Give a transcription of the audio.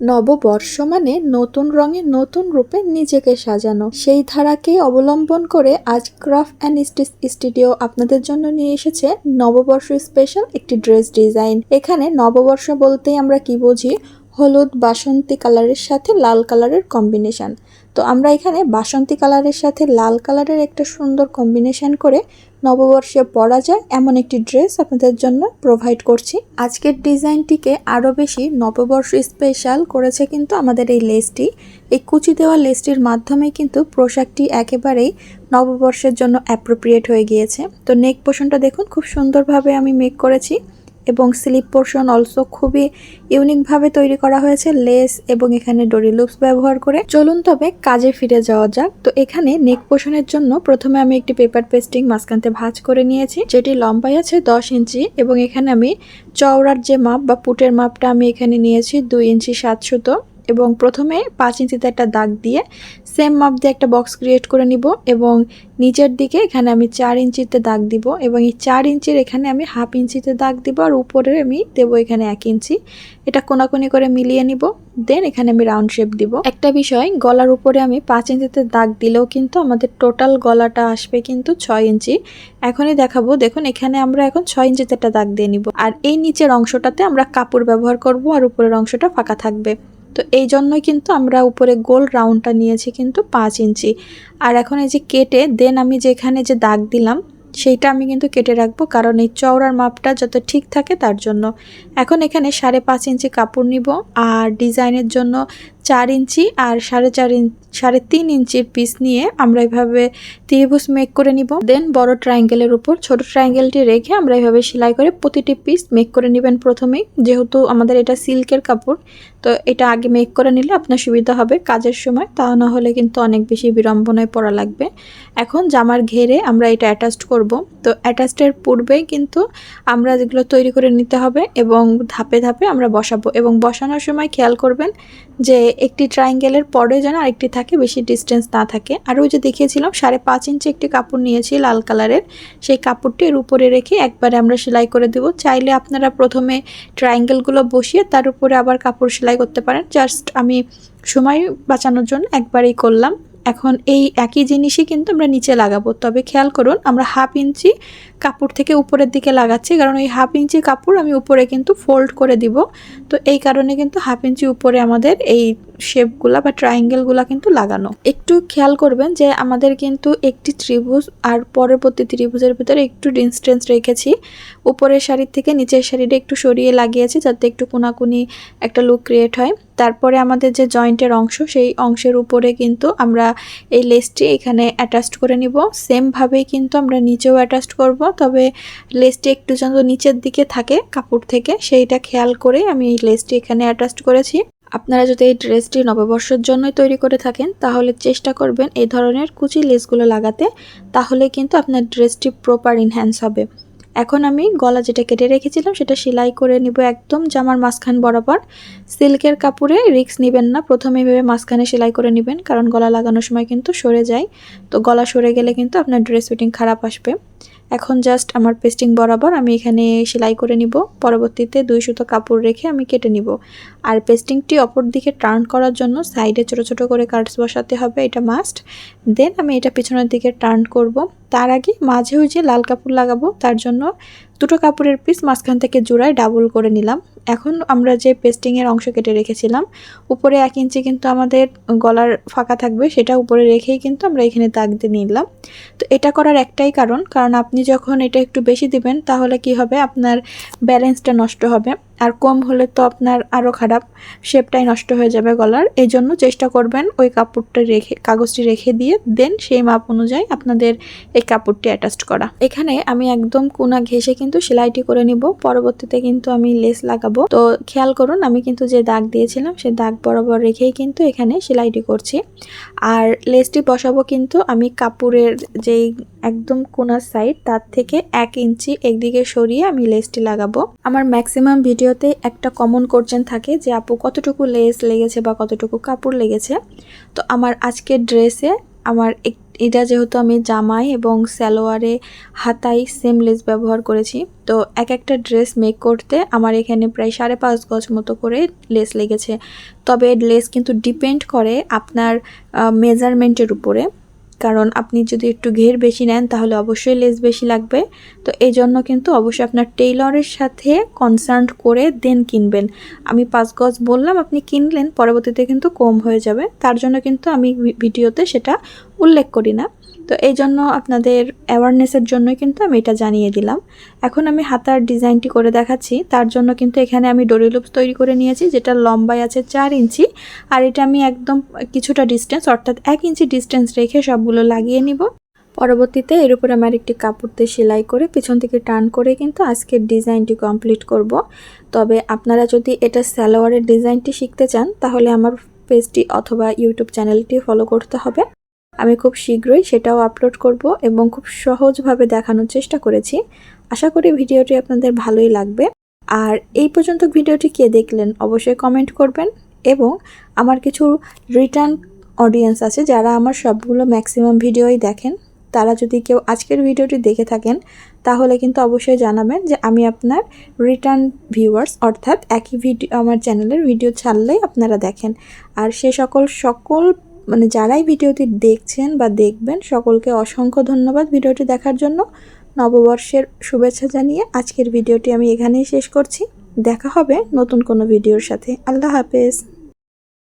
নববর্ষ মানে নতুন রঙে নতুন রূপে নিজেকে সাজানো। সেই ধারাকে অবলম্বন করে আজ ক্রাফট অ্যান্ড স্টিচ স্টুডিও আপনাদের জন্য নিয়ে এসেছে নববর্ষ স্পেশাল একটি ড্রেস ডিজাইন এখানে নববর্ষ বলতেই আমরা কি বুঝি? হলুদ বাসন্তী কালারের সাথে লাল কালারের কম্বিনেশন তো আমরা এখানে বাসন্তী কালারের সাথে লাল কালারের একটা সুন্দর কম্বিনেশন করে নববর্ষে পরা যায় এমন একটি ড্রেস আপনাদের জন্য প্রোভাইড করছি। আজকের ডিজাইনটিকে আরও বেশি নববর্ষ স্পেশাল করেছে কিন্তু আমাদের এই লেসটি এই কুচি দেওয়া লেসটির মাধ্যমে কিন্তু পোশাকটি একেবারেই নববর্ষের জন্য অ্যাপ্রোপ্রিয়েট হয়ে গিয়েছে। তো নেক পোষণটা দেখুন, খুব সুন্দরভাবে আমি মেক করেছি। এবং স্লিপ পোর্শন অলসো খুবই ইউনিকভাবে তৈরি করা হয়েছে, লেস এবং এখানে ডরি লুপস ব্যবহার করে। চলুন তবে কাজে ফিরে যাওয়া যাক। তো এখানে নেক পোষণের জন্য প্রথমে আমি একটি পেপার পেস্টিং মাঝখানতে ভাঁজ করে নিয়েছি, যেটি লম্বাই আছে দশ ইঞ্চি এবং এখানে আমি চওড়ার যে মাপ বা পুটের মাপটা আমি এখানে নিয়েছি, দুই ইঞ্চি সাত সুতো। এবং প্রথমে পাঁচ ইঞ্চিতে একটা দাগ দিয়ে সেম মাপ দিয়ে একটা বক্স ক্রিয়েট করে নিব এবং নিচের দিকে এখানে আমি চার ইঞ্চিতে দাগ দিব এবং এই চার ইঞ্চির এখানে আমি হাফ ইঞ্চিতে দাগ দিব আর উপরে আমি দেবো এখানে এক ইঞ্চি। এটা কোনাকুনি করে মিলিয়ে নিব দেন এখানে আমি রাউন্ড শেপ দিব। একটা বিষয়, গলার উপরে আমি পাঁচ ইঞ্চিতে দাগ দিলেও কিন্তু আমাদের টোটাল গলাটা আসবে কিন্তু ছয় ইঞ্চি। এখনই দেখাবো, দেখুন এখানে আমরা এখন ছয় ইঞ্চিতে একটা দাগ দিয়ে নিব। আর এই নিচের অংশটাতে আমরা কাপড় ব্যবহার করব আর উপরের অংশটা ফাঁকা থাকবে। তো এই জন্যই কিন্তু আমরা উপরে গোল রাউন্ডটা নিয়েছি কিন্তু পাঁচ ইঞ্চি। আর এখন এই যে কেটে, দেন আমি যেখানে যে দাগ দিলাম, সেইটা আমি কিন্তু কেটে রাখব কারণ এই চওড়ার মাপটা যত ঠিক থাকে তার জন্য। এখন এখানে সাড়ে পাঁচ ইঞ্চি কাপড় নিব। আর ডিজাইনের জন্য চার ইঞ্চি আর সাড়ে চার ইঞ্চি সাড়ে তিন ইঞ্চির পিস নিয়ে আমরা এভাবে ত্রিভুজ মেক করে নিব। দেন বড় ট্রায়াঙ্গেলের উপর, ছোট ট্রায়াঙ্গেলটি রেখে আমরা এভাবে সেলাই করে প্রতিটি পিস মেক করে নেবেন প্রথমেই যেহেতু আমাদের এটা সিল্কের কাপড়, তো এটা আগে মেক করে নিলে আপনার সুবিধা হবে কাজের সময়, তা না হলে কিন্তু অনেক বেশি বিড়ম্বনায় পড়া লাগবে। এখন জামার ঘেরে আমরা এটা অ্যাটাচড করব। তো অ্যাটাচডের পূর্বেই কিন্তু আমরা যেগুলো তৈরি করে নিতে হবে এবং ধাপে ধাপে আমরা বসাবো। এবং বসানোর সময় খেয়াল করবেন যে একটি ট্রায়াঙ্গেলের পরে যেন আরেকটি থাকে, বেশি ডিস্টেন্স না থাকে। আর ওই যে দেখিয়েছিলাম, সাড়ে পাঁচ ইঞ্চি একটি কাপড় নিয়েছি লাল কালারের সেই কাপড়টি এর উপরে রেখে একবারে আমরা সেলাই করে দেব। চাইলে আপনারা প্রথমে ট্রায়াঙ্গেলগুলো বসিয়ে তার উপরে আবার কাপড় সেলাই করতে পারেন। জাস্ট আমি সময় বাঁচানোর জন্য একবারেই করলাম। এখন এই একই জিনিসই কিন্তু আমরা নিচে লাগাবো। তবে খেয়াল করুন, আমরা হাফ ইঞ্চি কাপড় থেকে উপরের দিকে লাগাচ্ছি, কারণ এই হাফ ইঞ্চি কাপড় আমি উপরে কিন্তু ফোল্ড করে দিব। তো এই কারণে কিন্তু হাফ ইঞ্চি উপরে আমাদের এই শেপগুলা বা ট্রায়াঙ্গেলগুলা কিন্তু লাগানো। একটু খেয়াল করবেন যে আমাদের কিন্তু একটি ত্রিভুজ আর পরবর্তী ত্রিভুজের ভিতরে একটু ডিস্টেন্স রেখেছি। উপরের শাড়ির থেকে নিচের শাড়িটা একটু সরিয়ে লাগিয়েছি, যাতে একটু কোনাকুনি একটা লুক ক্রিয়েট হয়। তারপরে আমাদের যে জয়েন্টের অংশ, সেই অংশের উপরে কিন্তু আমরা এই লেসটি এখানে অ্যাটাচড করে নিব। সেমভাবেই কিন্তু আমরা নিচেও অ্যাটাচড করব, তবে লেসটি একটু যেন নিচের দিকে থাকে, কাপড় থেকে, সেইটা খেয়াল করে আমি এই লেসটি এখানে অ্যাটাচড করেছি। আপনারা যদি এই ড্রেসটি নববর্ষের জন্যই তৈরি করে থাকেন, তাহলে চেষ্টা করবেন এই ধরনের কুচি লেসগুলো লাগাতে, তাহলে কিন্তু আপনার ড্রেসটি প্রপার ইনহ্যান্স হবে। এখন আমি গলা যেটা কেটে রেখেছিলাম সেটা সেলাই করে নিব একদম জামার মাঝখান বরাবর। সিল্কের কাপড়ে রিক্স নেবেন না, প্রথমে এভাবে মাঝখানে সেলাই করে নেবেন, কারণ গলা লাগানোর সময় কিন্তু সরে যায়। তো গলা সরে গেলে কিন্তু আপনার ড্রেস ফিটিং খারাপ আসবে। এখন জাস্ট আমার পেস্টিং বরাবর আমি এখানে সেলাই করে নিব। পরবর্তীতে দুই সুতো কাপড় রেখে আমি কেটে নিব। আর পেস্টিংটি অপর দিকে টার্ন করার জন্য সাইডে ছোট ছোট করে কাটস বসাতে হবে, এটা মাস্ট দেন আমি এটা পিছনের দিকে টার্ন করব। তার আগে মাঝেও যে লাল কাপড় লাগাবো, তার জন্য দুটো কাপড়ের পিস মাঝখান থেকে জোড়ায় ডাবল করে নিলাম। এখন আমরা যে পেস্টিংয়ের অংশ কেটে রেখেছিলাম, উপরে এক ইঞ্চি কিন্তু আমাদের গলার ফাঁকা থাকবে, সেটা উপরে রেখেই কিন্তু আমরা এখানে দাগ দিয়ে নিলাম। তো এটা করার একটাই কারণ কারণ আপনি যখন এটা একটু বেশি দিবেন, তাহলে কি হবে? আপনার ব্যালেন্সটা নষ্ট হবে। আর কম হলে তো আপনার আরও খারাপ শেপটাই নষ্ট হয়ে যাবে গলার। এই জন্য চেষ্টা করবেন ওই কাপড়টা রেখে, কাগজটি রেখে দিয়ে দেন সেই মাপ অনুযায়ী আপনাদের এই কাপড়টি অ্যাটাচড করা। এখানে আমি একদম কোনা ঘেসে কিন্তু সেলাইটি করে নিব। পরবর্তীতে কিন্তু আমি লেস লাগাবো। তো খেয়াল করুন, আমি কিন্তু যে দাগ দিয়েছিলাম সেই দাগ বরাবর রেখেই কিন্তু এখানে সেলাইটি করছি। আর লেসটি বসাবো কিন্তু আমি কাপড়ের যেই একদম কোনার সাইড তার থেকে এক ইঞ্চি একদিকে সরিয়ে আমি লেসটি লাগাবো। আমার ম্যাক্সিমাম ভিডিওতে একটা কমন কোশ্চেন থাকে যে, আপু, কতটুকু লেস লেগেছে বা কতটুকু কাপড় লেগেছে? তো আমার আজকের ড্রেসে আমার এটা যেহেতু আমি জামাই এবং সালোয়ারে হাতাই সেম লেস ব্যবহার করেছি, তো এক একটা ড্রেস মেক করতে আমার এখানে প্রায় সাড়ে পাঁচ গজ মতো করে লেস লেগেছে। তবে লেস কিন্তু ডিপেন্ড করে আপনার মেজারমেন্টের উপরে। কারণ আপনি যদি একটু ঘের বেশি নেন, তাহলে অবশ্যই লেস বেশি লাগবে। তো এই জন্য কিন্তু অবশ্যই আপনার টেইলরের সাথে কনসার্ন করে দেন কিনবেন। আমি পাঁচ গজ বললাম, আপনি কিনলেন, পরবর্তীতে কিন্তু কম হয়ে যাবে। তার জন্য কিন্তু আমি ভিডিওতে সেটা উল্লেখ করি না। তো এই জন্য আপনাদের অ্যাওয়ারনেসের জন্যই কিন্তু আমি এটা জানিয়ে দিলাম। এখন আমি হাতার ডিজাইনটি করে দেখাচ্ছি। তার জন্য কিন্তু এখানে আমি ডোরি লুপস তৈরি করে নিয়েছি, যেটা লম্বায় আছে চার ইঞ্চি। আর এটা আমি একদম কিছুটা ডিস্টেন্স অর্থাৎ এক ইঞ্চি ডিস্টেন্স রেখে সবগুলো লাগিয়ে নিব। পরবর্তীতে এর উপরে আমার একটি কাপড় দিয়ে সেলাই করে পিছন থেকে টার্ন করে কিন্তু আজকের ডিজাইনটি কমপ্লিট করব। তবে আপনারা যদি এটা সালোয়ারের ডিজাইনটি শিখতে চান, তাহলে আমার পেজটি অথবা ইউটিউব চ্যানেলটি ফলো করতে হবে। আমি খুব শীঘ্রই সেটাও আপলোড করব এবং খুব সহজভাবে দেখানোর চেষ্টা করেছি। আশা করি ভিডিওটি আপনাদের ভালোই লাগবে। আর এই পর্যন্ত ভিডিওটি কে দেখলেন অবশ্যই কমেন্ট করবেন এবং আমার কিছু রিটার্ন অডিয়েন্স আছে যারা আমার সবগুলো ম্যাক্সিমাম ভিডিওই দেখেন। তারা যদি কেউ আজকের ভিডিওটি দেখে থাকেন, তাহলে কিন্তু অবশ্যই জানাবেন যে আমি আপনার রিটার্ন ভিউয়ার্স অর্থাৎ একই ভিডিও আমার চ্যানেলের ভিডিও ছাড়লেই আপনারা দেখেন। আর সে সকল সকল মানে যারাই ভিডিওটি দেখছেন বা দেখবেন, সকলকে অসংখ্য ধন্যবাদ ভিডিওটি দেখার জন্য। নববর্ষের শুভেচ্ছা জানিয়ে আজকের ভিডিওটি আমি এখানেই শেষ করছি। দেখা হবে নতুন কোনো ভিডিওর সাথে। আল্লাহ হাফেজ।